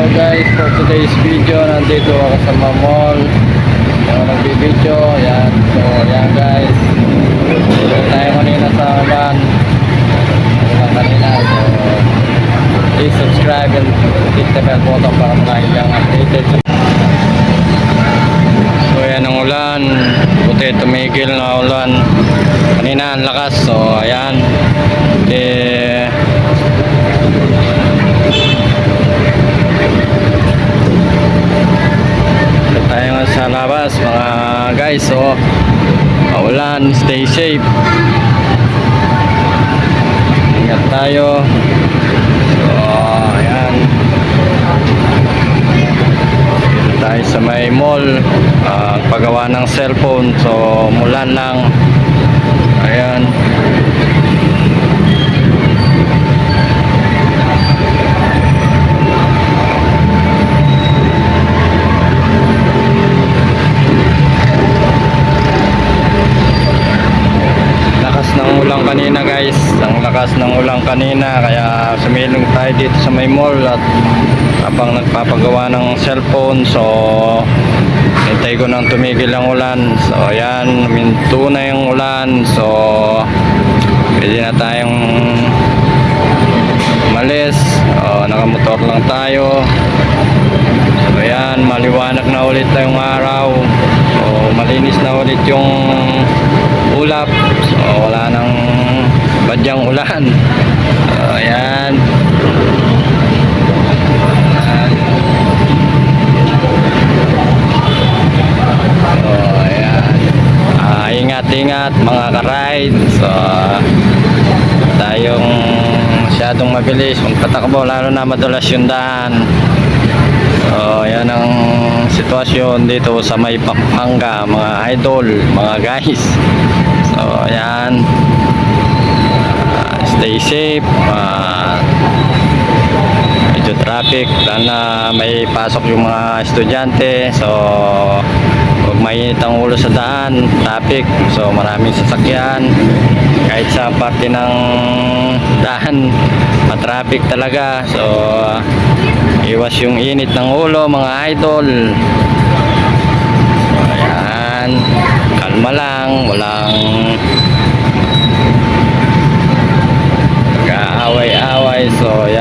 Hello guys, for today's video, nandito ako sa Mamol. Ako nagbibideo, yan. So, yan guys. Dito tayo kanina sa van. Ulan kanina, so please subscribe and hit the bell button para mga ilang updated. So, yan ang ulan. Buti tumigil na ulan. Kanina ang lakas, so ayan. Eh, Dito tayo nga sa labas mga guys so maulan stay safe. Ingat tayo. So ayan. Dito tayo sa may mall ah, paggawa ng cellphone. So mulan lang. Ayan kanina guys. Ang lakas ng ulang kanina kaya sumilong tayo dito sa may mall at habang nagpapagawa ng cellphone so hintay ko nang tumigil ang ulan. So ayan minto na yung ulan. So pwede na tayong umalis. O, nakamotor lang tayo. So ayan maliwanag na ulit tayong araw. So malinis na ulit yung ulap. So wala nang ulan so ayan. So ayan. Ah, ingat-ingat mga ka-ride. So tayong masyadong mabilis magpatakbo lalo na madulas yung daan. So yan ang sitwasyon dito sa may Pampanga mga idol mga guys. So yan stay safe Ah, medyo traffic. Na may pasok yung mga estudyante. So huwag mainit ang ulo sa daan traffic. So maraming sasakyan. Kahit sa parte ng daan matraffic talaga. So iwas yung init ng ulo mga idol. Ayan kalma lang walang pag-aaway-away so yan